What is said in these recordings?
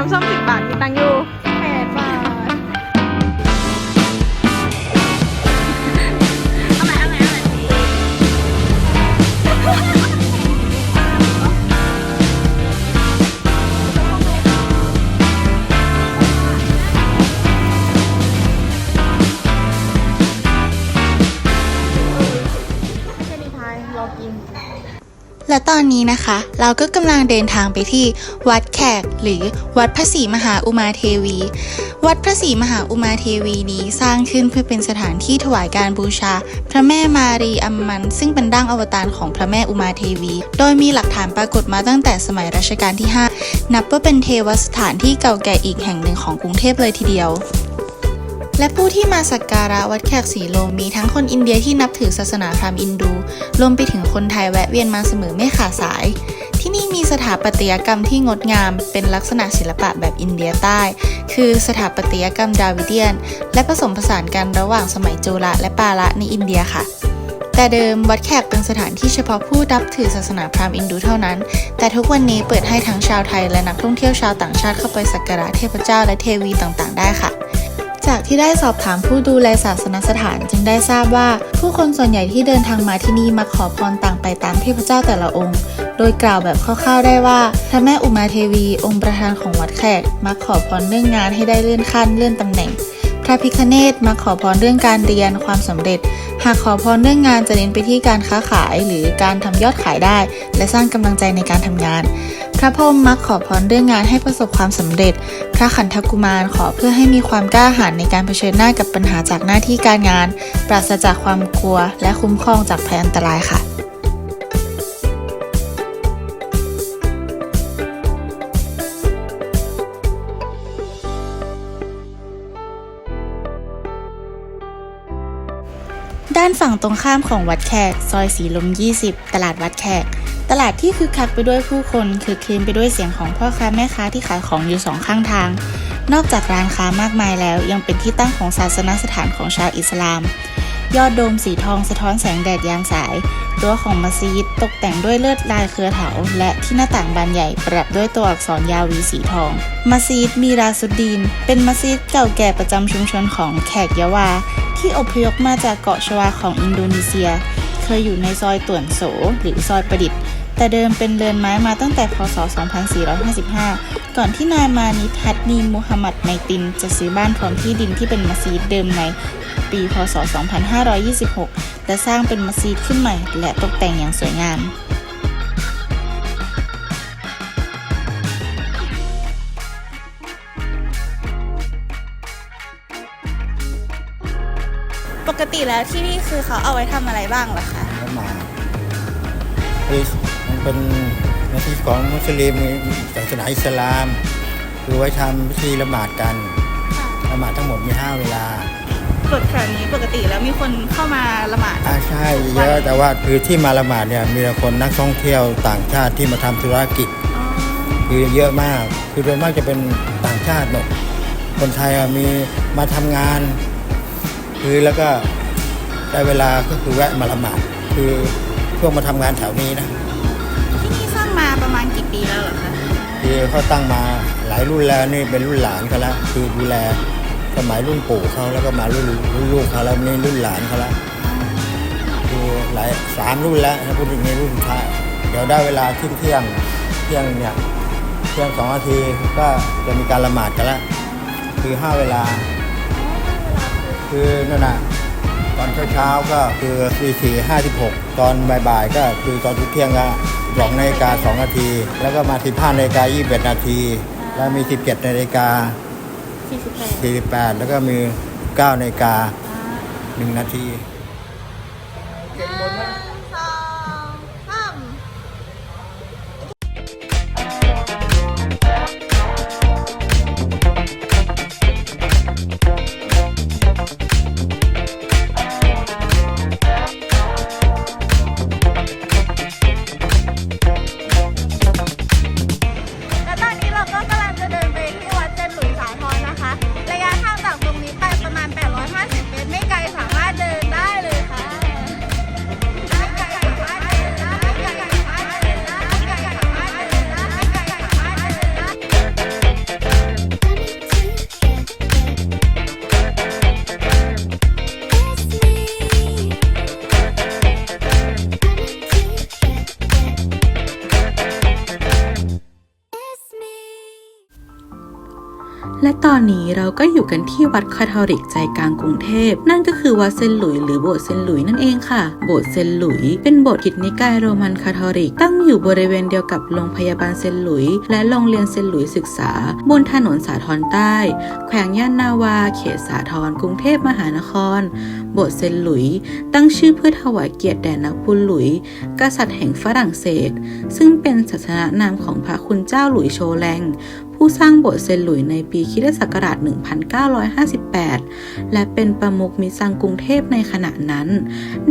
น้ำส้มสิบบาทมีตังค์อยู่ ตอนนี้นะคะ เราก็กำลังเดินทางไปที่วัดแขกหรือวัดพระศรีมหาอุมาเทวี วัดพระศรีมหาอุมาเทวีนี้สร้างขึ้นเพื่อเป็นสถานที่ถวายการบูชา พระแม่มารีอัมมัน ซึ่งเป็นดั้งอวตารของพระแม่อุมาเทวี โดยมีหลักฐานปรากฏมาตั้งแต่สมัยรัชกาลที่ 5 นับว่าเป็นเทวสถานที่เก่าแก่อีกแห่งหนึ่งของกรุงเทพเลยทีเดียว และผู้ที่มาสักการะวัดแขกสีลมมีทั้งคนอินเดียที่นับถือศาสนาพราหมณ์อินดู รวมไปถึงคนไทยแวะเวียนมาเสมอไม่ขาดสาย ที่นี่มีสถาปัตยกรรมที่งดงาม เป็นลักษณะศิลปะแบบอินเดียใต้ คือสถาปัตยกรรมดาวิเดียน และผสมผสานกันระหว่างสมัยโจละและปาละในอินเดียค่ะแต่เดิมวัดแขกเป็นสถานที่เฉพาะผู้นับถือศาสนาพราหมณ์อินดูเท่านั้น แต่ทุกวันนี้เปิดให้ทั้งชาวไทยและนักท่องเที่ยวชาวต่างชาติเข้าไปสักการะเทพเจ้าและเทวีต่างๆ ได้ค่ะ จากที่ได้สอบถามผู้ดูแลศาสนสถานจึงได้ทราบว่า ผู้คนส่วนใหญ่ที่เดินทางมาที่นี่มาขอพรต่างไปตามเทพเจ้าแต่ละองค์ โดยกล่าวแบบคร่าวๆได้ว่าพระแม่อุมาเทวี องค์ประธานของวัดแขกมาขอพรเรื่องงานให้ได้เลื่อนขั้นเลื่อนตำแหน่ง พระพิคเนตมาขอพรเรื่องการเรียนความสำเร็จ หากขอพรเรื่องงานจะเน้นไปที่การค้าขายหรือการทำยอดขายได้ และสร้างกำลังใจในการทำงาน พระพรหมมักขอพรเรื่องงานให้ประสบความสำเร็จ พระขันธกุมารขอเพื่อให้มีความกล้าหาญในการเผชิญหน้ากับปัญหาจากหน้าที่การงาน ปราศจากความกลัว และคุ้มครองจากภัยอันตรายค่ะ ด้านฝั่งตรงข้ามของวัดแขก ซอยสีลม 20 ตลาดวัดแขก ตลาดที่คึกคักไปด้วยผู้คนคือคลืนไปด้วยเสียงของพ่อค้าแม่ค้าที่ขายของอยู่สองข้างทาง นอกจากร้านค้ามากมายแล้วยังเป็นที่ตั้งของศาสนสถานของชาวอิสลาม ยอดโดมสีทองสะท้อนแสงแดดยามสาย รั้วของมัสยิดตกแต่งด้วยเลือดลายเครือเถา และที่หน้าต่างบานใหญ่ประดับด้วยตัวอักษรยาวีสีทอง มัสยิดมีราสุดดีน เป็นมัสยิดเก่าแก่ประจำชุมชนของแขกยะวา ที่อพยพมาจากเกาะชวาของอินโดนีเซีย เคยอยู่ในซอยต่วนโสหรือซอยประดิษฐ์แต่เดิมเป็นเรือนไม้มาตั้งแต่พศ 2455 ก่อนที่นายมานิดฮัดนีมูฮัมหมัดไมติน จะซื้อบ้านพร้อมที่ดินที่เป็นมัสยิดเดิมใน ปี พศ 2526 และสร้างเป็นมัสยิดขึ้นใหม่ และตกแต่งอย่างสวยงาม ปกติแล้วที่นี่คือเขาเอาไว้ทำอะไรบ้างล่ะคะมาคือมันเป็นหนาทีของมุสลิมศาสนาอิสลาม คือไว้ทำพิธีละหมาดกันละหมาดทั้งหมดมีห้าเวลา เปิดแถวนี้ปกติแล้วมีคนเข้ามาละหมาดอ่าใช่เยอะแต่ว่าคือที่มาละหมาดเนี่ยมีแต่คนนักท่องเที่ยวต่างชาติที่มาทำธุรกิจคือเยอะมาก คือโดยมากจะเป็นต่างชาติหมดคนไทยอะมีมาทำงาน คือแล้วก็ได้เวลาก็คือแวะมาละหมาดคือช่วงมาทำงานแถวนี้นะที่นี่สร้างมาประมาณกี่ปีแล้วเหรอคะคือเขาตั้งมาหลายรุ่นแล้วนี่เป็นรุ่นหลานเขาแล้วคือดูแล สมัยรุ่นปู่เขาแล้วก็มารุ่นรุ่นลูกเขาแล้วนี่รุ่นหลานเขาแล้วคือหลายสามรุ่นแล้วถ้าพูดถึงในรุ่นสุดท้ายเดี๋ยวได้เวลาเที่ยงเที่ยงเที่ยงเนี่ยเที่ยงสองนาทีก็จะมีการละหมาดกันล้วคือห้าเวลา คือนั่นน่ะตอนเช้าๆก็คือตีสี่ห้าสิบหกตอนบ่ายๆก็คือตอนเที่ยงก็สองนาฬิกาสองนาที แล้วก็มาสิบห้านาฬิกายี่สิบเอ็ดนาที แล้วมีสิบเจ็ดนาฬิกา สี่สิบแปดแล้วก็มีเก้านาฬิกาหนึ่งนาที และตอนนี้เราก็อยู่กันที่วัดคาทอลิกใจกลางกรุงเทพ นั่นก็คือวัดเซนหลุยหรือโบสถ์เซนหลุยนั่นเองค่ะ โบสถ์เซนหลุย เป็นโบสถ์หินนิกายโรมันคาทอลิก ตั้งอยู่บริเวณเดียวกับโรงพยาบาลเซนหลุย และโรงเรียนเซนหลุยศึกษา บนถนนสาทรใต้ แขวงย่านนาวา เขตสาทรกรุงเทพมหานคร โบสถ์เซนหลุย ตั้งชื่อเพื่อถวายเกียรติแด่นักบุญหลุย กษัตริย์แห่งฝรั่งเศส ซึ่งเป็นศาสนานามของพระคุณเจ้าหลุยโชแลง ผู้สร้างโบสถ์เซนหลุยในปีคิศักราช 1958 และเป็นประมุขมิตรสังกรุงเทพในขณะนั้น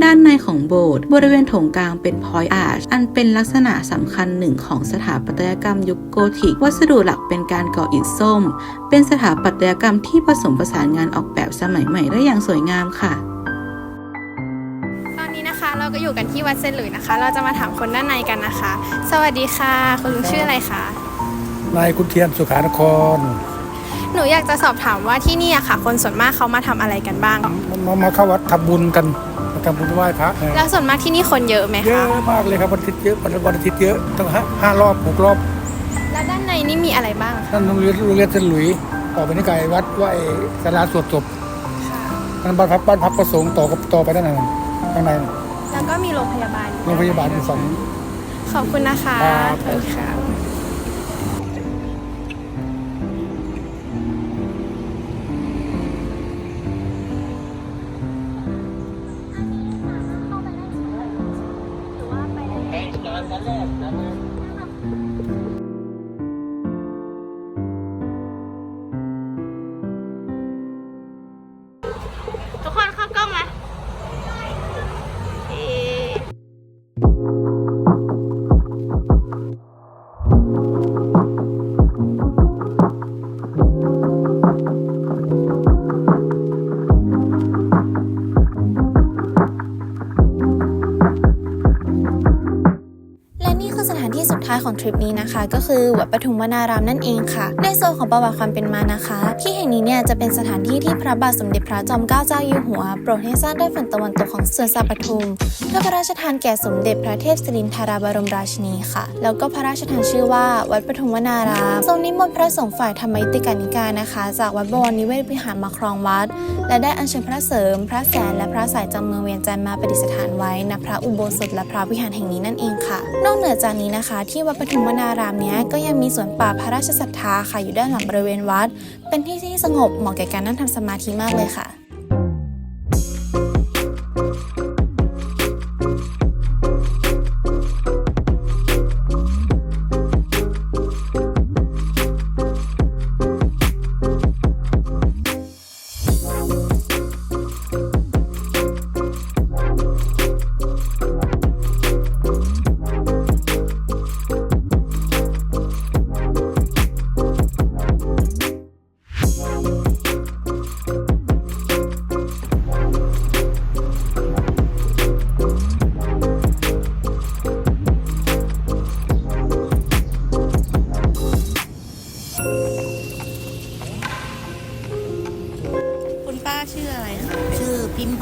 ด้านในของโบสถ์บริเวณโถงกลางเป็นพอยอาร์ชอันเป็นลักษณะสำคัญหนึ่งของสถาปัตยกรรมยุคโกธิก วัสดุหลักเป็นการก่ออิฐส้ม เป็นสถาปัตยกรรมที่ผสมผสานงานออกแบบสมัยใหม่ได้อย่างสวยงามค่ะตอนนี้นะคะเราก็อยู่กันที่วัดเซนหลุยนะคะ เราจะมาถามคนด้านในกันนะคะ สวัสดีค่ะ คุณลุงชื่ออะไรคะ นายคุณเทียนสุขานคร หนูอยากจะสอบถามว่าที่นี่อะค่ะ คนส่วนมากเขามาทำอะไรกันบ้าง มามาเข้าวัดทำบุญกันมาทำบุญไหว้พระนะแล้วส่วนมากที่นี่คนเยอะไหมเยคะ อะมากเลยครับวันอาทิตย์เยอะวันวันอาทิตย์เยอะตั้งห้าห้ารอบหกรอบแล้วด้านในนี่มีอะไรบ้างคะนั่นโรงเรียนโรงเรียนเซนต์หลุยส์ต่อไปนี่ไกลวัดไหว้สาราสวดศพนั่นบ้านพักบ้านพักประสงค์ต่อกับต่อไปนั่นน่ะข้างในน่ะแล้วก็มีโรงพยาบาลโรงพยาบาลอยู่ฝั่งนี้ขอบคุณนะคะครับ ขอบคุณค่ะ ที่สุดท้ายของทริปนี้นะคะ ก็คือวัดปฐุมวนารามนั่นเองค่ะ ในโซนของประวัติความเป็นมานะคะ ที่แห่งนี้เนี่ยจะเป็นสถานที่ที่พระบาทสมเด็จพระจอมเกล้าเจ้าอยู่หัว โปรดให้สร้างด้วยฝั่งตะวันตกของสวนสัตว์ปทุม เพื่อพระราชทานแก่สมเด็จพระเทพสิรินทราบรมราชินีค่ะ แล้วก็พระราชทานชื่อว่าวัดปฐุมวนารามทรงนิมนต์พระสงฆ์ฝ่ายธรรมยุติกานิกายนะคะ จากวัดบวรนิเวศวิหารมาครองวัด และได้อัญเชิญพระเสริม พระแสนและพระสายจากเมืองเวียงจันทร์มาประดิษฐานไว้ณพระอุโบสถและพระวิหารแห่งนี้นั่นเองค่ะ นอกเหนือจากนี้นะคะที่วัดปฐุมวนารามเนี้ยก็ยังมีสวนป่าพระราชศรัทธาค่ะอยู่ด้านหลังบริเวณวัด เป็นที่ที่สงบเหมาะแก่การนั่งทำสมาธิมากเลยค่ะ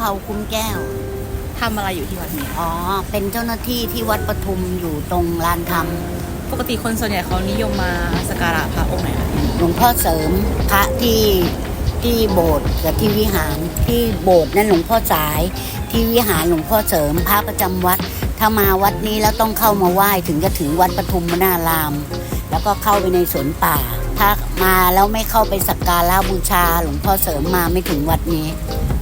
าคุ้มแก้ว ทำอะไรอยู่ที่วัดนี้อ๋อ เป็นเจ้าหน้าที่ที่วัดปทุมอยู่ตรงลานธรรมปกติคนส่วนใหญ่เขานิยมมาสักการะพระองค์ไหนคะหลวงพ่อเสริมพระที่ที่โบสถ์กับที่วิหารที่โบสถ์นั่นหลวงพ่อสาย ที่วิหารหลวงพ่อเสริมพระประจำวัด ถ้ามาวัดนี้แล้วต้องเข้ามาไหว้ถึงจะถึงวัดปทุมวนาราม แล้วก็เข้าไปในสวนป่า ถ้ามาแล้วไม่เข้าไปสักการะบูชาหลวงพ่อเสริมมาไม่ถึงวัดนี้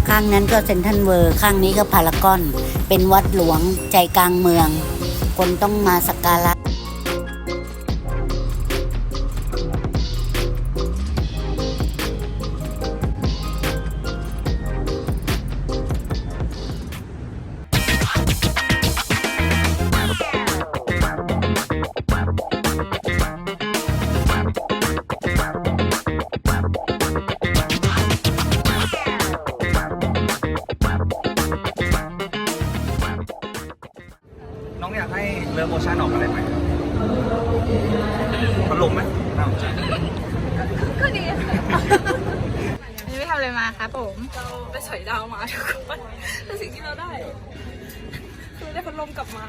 ข้างนั้นก็เซนทรัลเวอร์ข้างนี้ก็พารากอน เป็นวัดหลวงใจกลางเมือง คนต้องมาสักการะ อะไรมาคะผม เราไปสอยดาวมาทุกคนแต่สิ่งที่เราได้ คือได้พัดลมกลับมา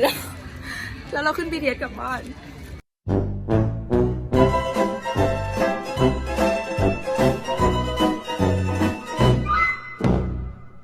แล้วแล้วเราขึ้น BTS กลับบ้าน